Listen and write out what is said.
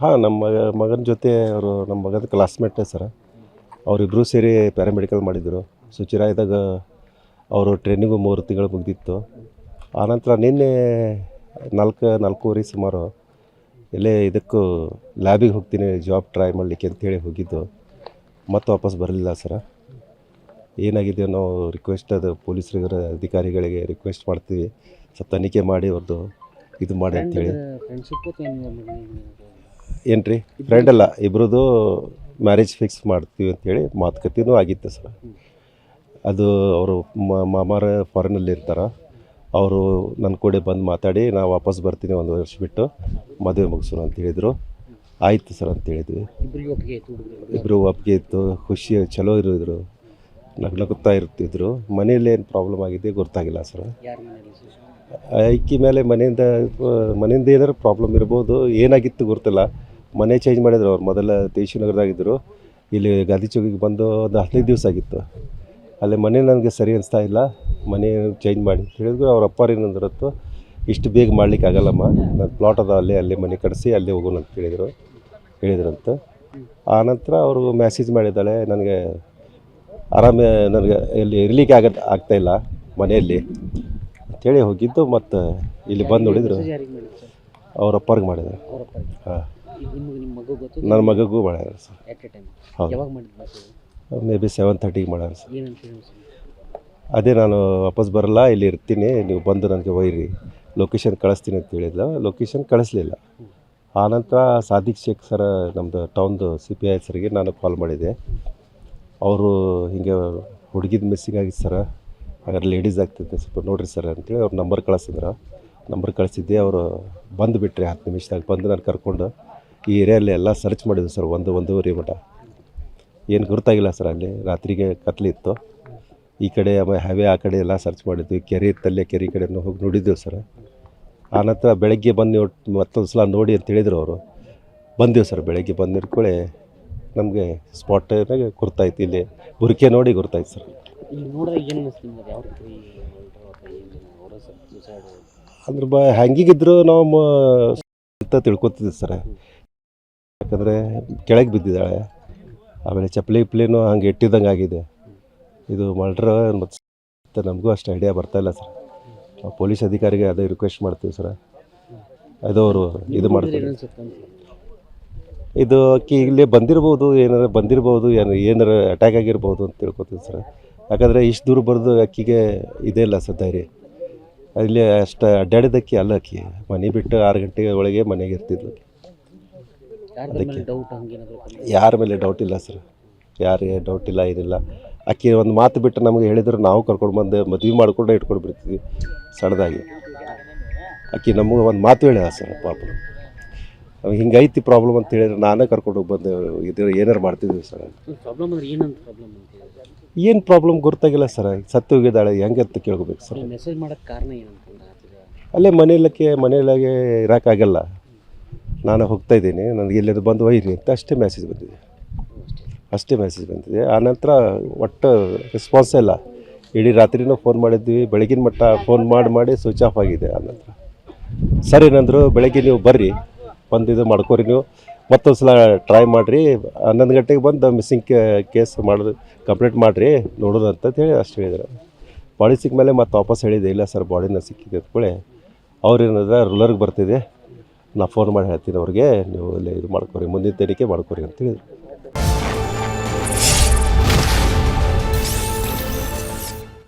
ಹಾಂ, ನಮ್ಮ ಮಗ, ಮಗನ ಜೊತೆ ಅವರು ನಮ್ಮ ಮಗನ ಕ್ಲಾಸ್ಮೇಟೇ ಸರ್. ಅವರಿಬ್ಬರು ಸೇರಿ ಪ್ಯಾರಾಮೆಡಿಕಲ್ ಮಾಡಿದರು. ಸೊ ಇದ್ದಾಗ ಅವರು ಟ್ರೈನಿಂಗು ಮೂರು ತಿಂಗಳು ಮುಗ್ದಿತ್ತು. ಆನಂತರ ನಿನ್ನೆ ನಾಲ್ಕು, ನಾಲ್ಕೂವರೆ ಸುಮಾರು ಇಲ್ಲೇ ಇದಕ್ಕೂ ಲ್ಯಾಬಿಗೆ ಹೋಗ್ತೀನಿ ಜಾಬ್ ಟ್ರೈ ಮಾಡಲಿಕ್ಕೆ ಅಂತೇಳಿ ಹೋಗಿದ್ದು. ಮತ್ತೆ ವಾಪಸ್ ಬರಲಿಲ್ಲ ಸರ. ಏನಾಗಿದೆ ನಾವು ರಿಕ್ವೆಸ್ಟ್ ಅದು ಪೊಲೀಸರಿಗರ ಅಧಿಕಾರಿಗಳಿಗೆ ರಿಕ್ವೆಸ್ಟ್ ಮಾಡ್ತೀವಿ. ಸ್ವಲ್ಪ ತನಿಖೆ ಮಾಡಿ ಅವ್ರದ್ದು ಇದು ಮಾಡಿ ಅಂತೇಳಿ ಏನು ರೀ ಫ್ರೆಂಡ್ ಅಲ್ಲ ಇಬ್ರದ್ದು ಮ್ಯಾರೇಜ್ ಫಿಕ್ಸ್ ಮಾಡ್ತೀವಿ ಅಂತೇಳಿ ಮಾತುಕತೆನೂ ಆಗಿತ್ತು ಸರ್. ಅದು ಅವರು ಮಾಮಾರ ಫಾರಿನಲ್ಲಿ ಇರ್ತಾರೆ. ಅವರು ನನ್ನ ಕೂಡ ಬಂದು ಮಾತಾಡಿ ನಾ ವಾಪಸ್ ಬರ್ತೀನಿ ಒಂದು ವರ್ಷ ಬಿಟ್ಟು ಮದುವೆ ಮುಗಿಸೋಣ ಅಂತ ಹೇಳಿದರು. ಆಯಿತು ಸರ್ ಅಂತ ಹೇಳಿದ್ವಿ. ಇಬ್ಬರು ಒಪ್ಪಿಗೆ ಇತ್ತು ಖುಷಿ ಚಲೋ ಇರೋದ್ರು ನಗ್ನಗುತ್ತಾ ಇರ್ತಿದ್ರು. ಮನೇಲಿ ಏನು ಪ್ರಾಬ್ಲಮ್ ಆಗಿದೆ ಗೊತ್ತಾಗಿಲ್ಲ ಸರ್? ಐಕಿ ಮೇಲೆ ಮನೆಯಿಂದ ಮನೆಯಿಂದ ಏನಾದ್ರು ಪ್ರಾಬ್ಲಮ್ ಇರ್ಬೋದು, ಏನಾಗಿತ್ತು ಗೊತ್ತಿಲ್ಲ. ಮನೆ ಚೇಂಜ್ ಮಾಡಿದ್ರು ಅವ್ರು, ಮೊದಲ ನಗರದಾಗಿದ್ದರು. ಇಲ್ಲಿ ಗಾಂಧಿ ಚೌಕಿಗೆ ಬಂದು ಒಂದು ಹದಿನೈದು ದಿವಸ ಆಗಿತ್ತು. ಅಲ್ಲಿ ಮನೆ ನನಗೆ ಸರಿ ಅನಿಸ್ತಾ ಇಲ್ಲ, ಮನೆ ಚೇಂಜ್ ಮಾಡಿ. ಹೇಳಿದ್ರು ಅವ್ರ ಅಪ್ಪಾರು ಏನಂದ್ರತ್ತು ಇಷ್ಟು ಬೇಗ ಮಾಡ್ಲಿಕ್ಕೆ ಆಗಲ್ಲಮ್ಮ. ನನ್ನ ಪ್ಲಾಟ್ ಅದ, ಅಲ್ಲೇ ಅಲ್ಲೇ ಮನೆ ಕಡಿಸಿ ಅಲ್ಲೇ ಹೋಗೋಣ ಅಂತ ಹೇಳಿದರು. ಹೇಳಿದ್ರಂತ. ಆನಂತರ ಅವರು ಮೆಸೇಜ್ ಮಾಡಿದ್ದಾಳೆ, ನನಗೆ ಆರಾಮ, ನನಗೆ ಇಲ್ಲಿ ಇರಲಿಕ್ಕೆ ಆಗ ಆಗ್ತಾಯಿಲ್ಲ ಮನೆಯಲ್ಲಿ. ಅಂತೇಳಿ ಹೋಗಿದ್ದು, ಮತ್ತು ಇಲ್ಲಿ ಬಂದು ನೋಡಿದ್ರು. ಅವ್ರ ಅಪ್ಪರ್ಗೆ ಮಾಡಿದ್ರು. ಹಾಂ. ನನ್ನ ಮಗಗೂ ಮಾಡ್ಯಾರ ಸರ್. ಹೌದು. ಮೇ ಬಿ ಸೆವೆನ್ ತರ್ಟಿಗೆ ಮಾಡ್ಯಾರ ಸರ್. ಅದೇ ನಾನು ವಾಪಸ್ ಬರಲ್ಲ, ಇಲ್ಲಿ ಇರ್ತೀನಿ, ನೀವು ಬಂದು ನನಗೆ ಒಯ್ಯಿರಿ. ಲೊಕೇಶನ್ ಕಳಿಸ್ತೀನಿ ಅಂತ ಹೇಳಿದ್ಲ. ಲೊಕೇಶನ್ ಕಳಿಸ್ಲಿಲ್ಲ. ಆನಂತರ ಸಾದಿಕ್ ಶೇಖ್ ಸರ್ ನಮ್ಮದು ಟೌನ್ದು ಸಿ ಪಿ ಐ ಸರ್ಗೆ ನಾನು ಕಾಲ್ ಮಾಡಿದೆ. ಅವರು ಹಿಂಗೆ ಹುಡುಗಿದ ಮಿಸ್ಸಿಂಗ್ ಆಗಿತ್ತು ಸರ ಹಾಗಾದ್ರೆ ಲೇಡೀಸ್ ಆಗ್ತೈತೆ ಸ್ವಲ್ಪ ನೋಡಿರಿ ಸರ್ ಅಂತೇಳಿ ಅವ್ರು ನಂಬರ್ ಕಳಿಸಿದ್ರು. ನಂಬರ್ ಕಳಿಸಿದ್ದೆ, ಅವರು ಬಂದು ಬಿಟ್ಟರೆ ಹತ್ತು ನಿಮಿಷದಾಗ ಬಂದು ನಾನು ಕರ್ಕೊಂಡು ಈ ಏರಿಯಲ್ಲಿ ಎಲ್ಲ ಸರ್ಚ್ ಮಾಡಿದ್ವಿ ಸರ್ ಒಂದು ಒಂದೂವರೆ ಮಠ. ಏನು ಗುರುತಾಗಿಲ್ಲ ಸರ್ ಅಲ್ಲಿ, ರಾತ್ರಿಗೆ ಕತ್ಲಿತ್ತು ಈ ಕಡೆ ಹವೆ ಆ ಕಡೆ ಎಲ್ಲ ಸರ್ಚ್ ಮಾಡಿದ್ವಿ, ಕೆರೆ ಇತ್ತಲ್ಲೇ ಕೆರೆ ಕಡೆನೂ ಹೋಗಿ ನೋಡಿದ್ದೆವು ಸರ್ ಆನಂತರ ಬೆಳಗ್ಗೆ ಬಂದು ಮತ್ತೊಂದು ಸಲ ನೋಡಿ ಅಂತ ಹೇಳಿದ್ರು ಅವರು. ಬಂದೆವು ಸರ್ ಬೆಳಗ್ಗೆ ಬಂದು ನಮಗೆ ಸ್ಪಾಟ್ ಗುರ್ತಾಯ್ತು, ಇಲ್ಲಿ ಬುರ್ಕೆ ನೋಡಿ ಗುರ್ತಾಯ್ತು ಸರ್ ಇಲ್ಲಿ ನೋಡಿದ್ರೆ ಏನು ಅನಿಸ್ತು ನಿಮ್ಗೆ? ಯಾವ ರೀತಿ ಅಂದ್ರೆ ಬ ಹ್ಯಾಂಗಿಗಿದ್ರು ನಾವು ಮ ಅಂತ ತಿಳ್ಕೊತಿದ್ವಿ ಸರ್. ಯಾಕಂದರೆ ಕೆಳಗೆ ಬಿದ್ದಿದ್ದಾಳೆ. ಆಮೇಲೆ ಚಪ್ಪಲಿ ಗಿಪ್ಲಿನೂ ಹಂಗೆ ಇಟ್ಟಿದ್ದಂಗೆ ಆಗಿದೆ. ಇದು ಮರ್ಡ್ರ್ ಮತ್ತು ನಮಗೂ ಅಷ್ಟು ಐಡಿಯಾ ಬರ್ತಾಯಿಲ್ಲ ಸರ್. ನಾವು ಪೊಲೀಸ್ ಅಧಿಕಾರಿಗೆ ಅದೇ ರಿಕ್ವೆಸ್ಟ್ ಮಾಡ್ತೀವಿ ಸರ್. ಅದು ಅವರು ಇದು ಮಾಡ್ತಾರೆ. ಅಂತ? ಇದು ಅಕ್ಕಿ ಇಲ್ಲೇ ಬಂದಿರ್ಬೋದು ಏನಾರ ಬಂದಿರ್ಬೋದು ಏನು ಏನಾರ ಅಟ್ಯಾಕ್ ಆಗಿರ್ಬೋದು ಅಂತ ತಿಳ್ಕೊತೀವಿ ಸರ್. ಯಾಕಂದರೆ ಇಷ್ಟು ದೂರ ಬರೆದು ಅಕ್ಕಿಗೆ ಇದೇ ಇಲ್ಲ ಸರ್ ಧೈರ್ಯ. ಅಲ್ಲಿ ಅಷ್ಟು ಅಡ್ಡಾಡಿದಕ್ಕಿ ಅಲ್ಲ ಅಕ್ಕಿ. ಮನೆ ಬಿಟ್ಟು ಆರು ಗಂಟೆ ಒಳಗೆ ಮನೆಗೆ ಇರ್ತಿದ್ಲು ಅದಕ್ಕೆ. ಯಾರ ಮೇಲೆ ಡೌಟ್ ಇಲ್ಲ ಸರ್ ಯಾರಿಗೆ ಡೌಟ್ ಇಲ್ಲ ಏನಿಲ್ಲ. ಅಕ್ಕಿ ಒಂದು ಮಾತು ಬಿಟ್ಟು ನಮಗೆ ಹೇಳಿದ್ರೆ ನಾವು ಕರ್ಕೊಂಡು ಬಂದು ಮದುವೆ ಮಾಡಿಕೊಂಡು ಇಟ್ಕೊಂಡು ಬಿಡ್ತೀವಿ ಸಣ್ಣದಾಗಿ. ಅಕ್ಕಿ ನಮಗೆ ಒಂದು ಮಾತು ಹೇಳಿದ ಸರ್ ಪಾಪ. ಅವ್ ಹಿಂಗೈತಿ ಪ್ರಾಬ್ಲಮ್ ಅಂತ ಹೇಳಿದ್ರೆ ನಾನೇ ಕರ್ಕೊಂಡು ಬಂದು ಇದು ಏನಾರು ಮಾಡ್ತಿದ್ವಿ ಸರ್ ಏನು ಪ್ರಾಬ್ಲಮ್ ಗೊತ್ತಾಗಿಲ್ಲ ಸರ್ ಸತ್ತು ಹೋಗಿದ್ದಾಳೆ ಹೆಂಗೆ ಅಂತ ಕೇಳ್ಕೊಬೇಕು ಸರ್ ಮೆಸೇಜ್ ಮಾಡೋಕ್ಕೆ ಕಾರಣ ಏನಂತಂದ್ರೆ ಅಲ್ಲೇ ಮನೆಯಲ್ಲಕ್ಕೆ ಮನೆಯೊಳಗೆ ಇರೋಕ್ಕಾಗಲ್ಲ ನಾನು ಹೋಗ್ತಾ ಇದ್ದೀನಿ ನನಗೆ ಎಲ್ಲಾದ್ರು ಬಂದು ಒಯ್ಯಿರಿ ಅಂತ ಅಷ್ಟೇ ಮೆಸೇಜ್ ಬಂದಿದೆ. ಅಷ್ಟೇ. ಮೆಸೇಜ್ ಬಂದಿದೆ. ಆನಂತರ ಒಟ್ಟು ರೆಸ್ಪಾನ್ಸೇ ಇಲ್ಲ. ಇಡೀ ರಾತ್ರಿನೂ ಫೋನ್ ಮಾಡಿದ್ವಿ ಬೆಳಗಿನ ಮಟ್ಟ ಫೋನ್ ಮಾಡಿ ಮಾಡಿ ಸ್ವಿಚ್ ಆಫ್ ಆಗಿದೆ ಆನಂತರ ಸರ್ ಏನಂದರು ಬೆಳಗ್ಗೆ ನೀವು ಬರ್ರಿ ಬಂದು ಇದು ಮಾಡ್ಕೊರಿ ನೀವು. ಮತ್ತೊಂದು ಸಲ ಟ್ರೈ ಮಾಡಿರಿ. ಹನ್ನೊಂದು ಗಂಟೆಗೆ ಬಂದು ಮಿಸ್ಸಿಂಗ್ ಕೇಸ್ ಮಾಡೋದು ಕಂಪ್ಲೀಟ್ ಮಾಡಿರಿ. ನೋಡೋದು ಅಂತ ಹೇಳಿ ಅಷ್ಟು ಹೇಳಿದ್ರು. ಬಾಡಿ ಸಿಕ್ಕ ಮೇಲೆ ಮತ್ತೆ ವಾಪಸ್ ಹೇಳಿದೆ ಇಲ್ಲ ಸರ್ ಬಾಡಿನ ಸಿಕ್ಕಿದೆ ಅಂದ್ಕೊಳ್ಳಿ ಅವ್ರು ಏನಂದ್ರೆ ರೂಲರ್ಗೆ ಬರ್ತಿದೆ ನಾ ಫೋನ್ ಮಾಡಿ ಹೇಳ್ತೀನಿ ಅವ್ರಿಗೆ, ನೀವು ಇಲ್ಲಿ ಇದು ಮಾಡ್ಕೊರಿ, ಮುಂದಿನ ತನಿಖೆ ಮಾಡ್ಕೊರಿ ಅಂತ ಹೇಳಿದ್ರು.